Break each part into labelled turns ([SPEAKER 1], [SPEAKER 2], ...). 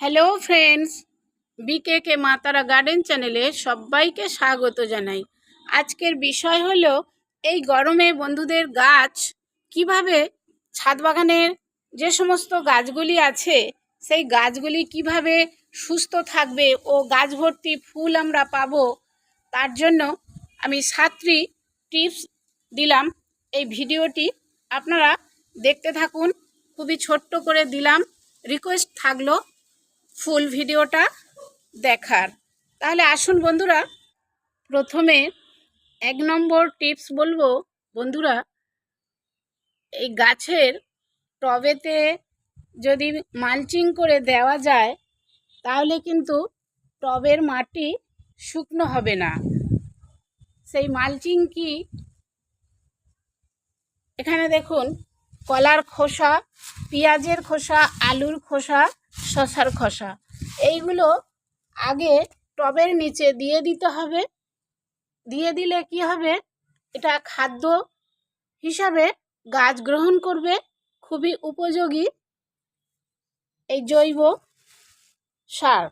[SPEAKER 1] Hello friends বিকে কে মাতারা garden চ্যানেলে সবাইকে স্বাগত জানাই। আজকের বিষয় হলো, এই গরমে বন্ধুদের গাছ কীভাবে ছাদ বাগানের যে সমস্ত গাছগুলি আছে, সেই গাছগুলি কীভাবে সুস্থ থাকবে ও গাছ ভর্তি ফুল আমরা পাবো, তার জন্য আমি সাতটি টিপস দিলাম। এই ভিডিওটি আপনারা দেখতে থাকুন। খুবই ছোট্ট করে দিলাম। রিকোয়েস্ট থাকল ফুল ভিডিওটা দেখার। তাহলে আসুন বন্ধুরা, প্রথমে এক নম্বর টিপস বলব। বন্ধুরা, এই গাছের টবেতে যদি মালচিং করে দেওয়া যায়, তাহলে কিন্তু টবের মাটি শুকনো হবে না। সেই মালচিং কি? এখানে দেখুন, কলার খোসা, পেঁয়াজের খোসা, আলুর খোসা শশার খোসা। এইগুলো আগে টবের নিচে দিয়ে দিতে হবে। দিয়ে দিলে কি হবে? এটা খাদ্য হিসাবে গাছ গ্রহণ করবে। খুবই উপযোগী এই জৈব সার।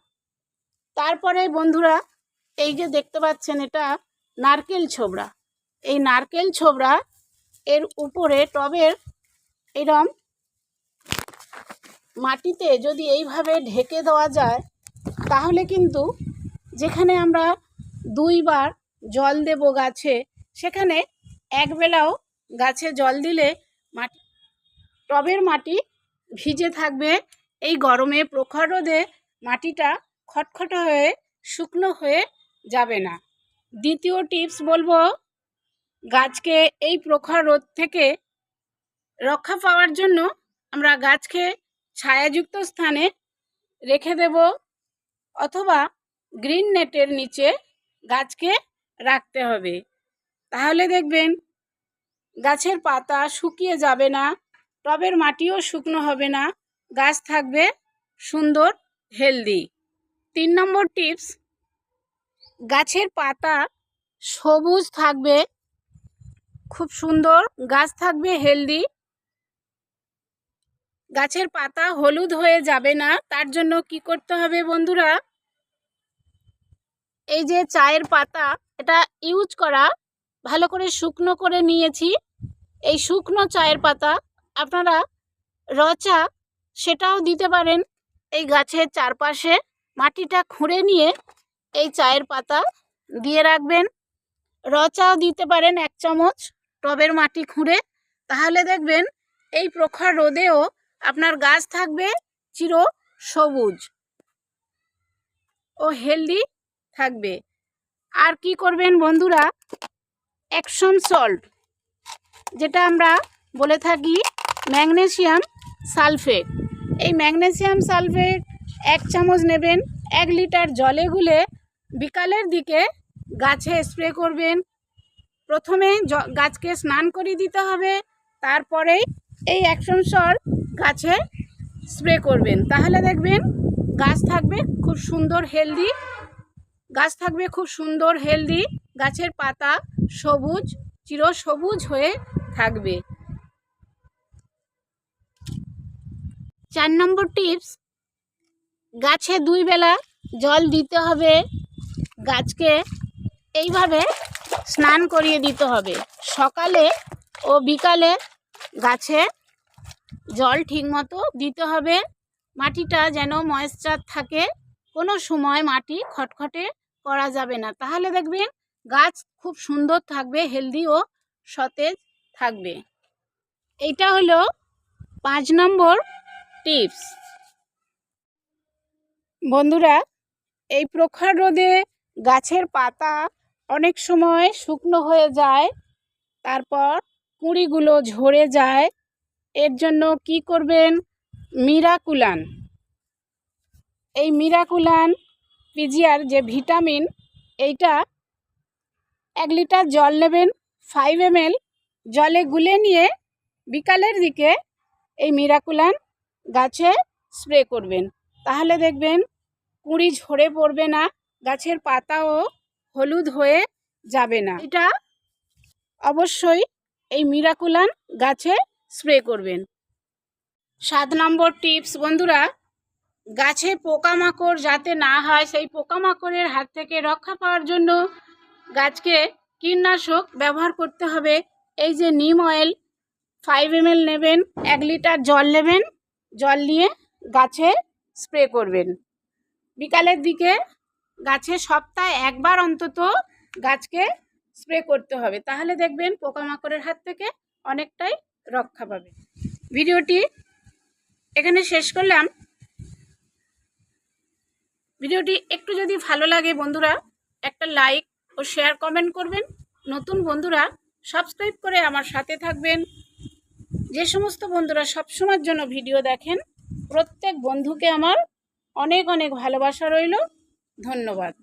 [SPEAKER 1] তারপরে বন্ধুরা, এই যে দেখতে পাচ্ছেন এটা নারকেল ছোবড়া। এই নারকেল ছোবড়া এর উপরে টবের এরম মাটিতে যদি এইভাবে ঢেকে দেওয়া যায়, তাহলে কিন্তু যেখানে আমরা দুইবার জল দেব গাছে, সেখানে একবেলাও গাছে জল দিলে মাটি, টবের মাটি ভিজে থাকবে। এই গরমে প্রখর রোদে মাটিটা খটখটে হয়ে শুকনো হয়ে যাবে না। দ্বিতীয় টিপস বলব, গাছকে এই প্রখর রোদ থেকে রক্ষা পাওয়ার জন্য আমরা গাছকে ছায়াযুক্ত স্থানে রেখে দেব অথবা গ্রিন নেটের নিচে গাছকে রাখতে হবে। তাহলে দেখবেন গাছের পাতা শুকিয়ে যাবে না, টবের মাটিও শুকনো হবে না, গাছ থাকবে সুন্দর, হেলদি। তিন নম্বর টিপস, গাছের পাতা সবুজ থাকবে, খুব সুন্দর, গাছ থাকবে হেলদি গাছের পাতা হলুদ হয়ে যাবে না? তার জন্য কি করতে হবে বন্ধুরা? এই যে চায়ের পাতা, এটা ইউজ করা, ভালো করে শুকনো করে নিয়েছি। এই শুকনো চায়ের পাতা, আপনারা রচা সেটাও দিতে পারেন। এই গাছের চারপাশে মাটিটা খুঁড়ে নিয়ে এই চায়ের পাতা দিয়ে রাখবেন। রচাও দিতে পারেন এক চামচ টবের মাটি খুঁড়ে। তাহলে দেখবেন এই প্রখর রোদেও আপনার গাছ থাকবে চির সবুজ ও হেলদি থাকবে। আর কি করবেন বন্ধুরা? অ্যাকশন সল্ট, যেটা আমরা বলে থাকি ম্যাগনেসিয়াম সালফেট। এই ম্যাগনেসিয়াম সালফেট এক চামচ নেবেন, এক লিটার জলে গুলে বিকালের দিকে গাছে স্প্রে করবেন। প্রথমে গাছকে স্নান করিয়ে দিতে হবে, তারপরেই এই অ্যাকশন সল্ট গাছে স্প্রে করবেন। তাহলে দেখবেন গাছ থাকবে খুব সুন্দর হেলদি। গাছ থাকবে খুব সুন্দর হেলদি। গাছের পাতা সবুজ চির সবুজ হয়ে থাকবে। চার নম্বর টিপস, গাছে দুই বেলা জল দিতে হবে। গাছকে এইভাবে স্নান করিয়ে দিতে হবে। সকালে ও বিকালে গাছে জল ঠিকমতো দিতে হবে। মাটিটা যেন ময়েশ্চার থাকে। কোনো সময় মাটি খটখটে করা যাবে না। তাহলে দেখবেন গাছ খুব সুন্দর থাকবে হেলদি ও সতেজ থাকবে। এইটা হলো পাঁচ নম্বর টিপস বন্ধুরা, এই প্রখর রোদে গাছের পাতা অনেক সময় শুকনো হয়ে যায়, তারপর কুঁড়িগুলো ঝরে যায় এর জন্য কি করবেন? মিরাকুলান। এই মিরাকুলান পিজিআর যে ভিটামিন, এইটা এক লিটার জল নেবেন ফাইভ এমএল জলে গুলে নিয়ে বিকালের দিকে এই মিরাকুলান গাছে স্প্রে করবেন। তাহলে দেখবেন কুঁড়ি ঝরে পড়বে না, গাছের পাতাও হলুদ হয়ে যাবে না। এটা অবশ্যই এই মিরাকুলান গাছে স্প্রে করবেন। সাত নম্বর টিপস, বন্ধুরা, গাছে পোকামাকড় যাতে না হয়, সেই পোকামাকড়ের হাত থেকে রক্ষা পাওয়ার জন্য গাছকে কীটনাশক ব্যবহার করতে হবে। এই যে নিম অয়েল ফাইভ এম নেবেন, এক লিটার জল নেবেন, জল নিয়ে গাছে স্প্রে করবেন। বিকালের দিকে গাছে সপ্তাহে একবার অন্তত গাছকে স্প্রে করতে হবে। তাহলে দেখবেন পোকামাকড়ের হাত থেকে অনেকটাই রক্ষা পাবে। ভিডিওটি এখানে শেষ করলাম। ভিডিওটি একটু যদি ভালো লাগে বন্ধুরা, একটা লাইক ও শেয়ার কমেন্ট করবেন। নতুন বন্ধুরা, সাবস্ক্রাইব করে আমার সাথে থাকবেন। যে সমস্ত বন্ধুরা সবসময়ের জন্য ভিডিও দেখেন, প্রত্যেক বন্ধুকে আমার অনেক অনেক ভালোবাসা রইল। ধন্যবাদ।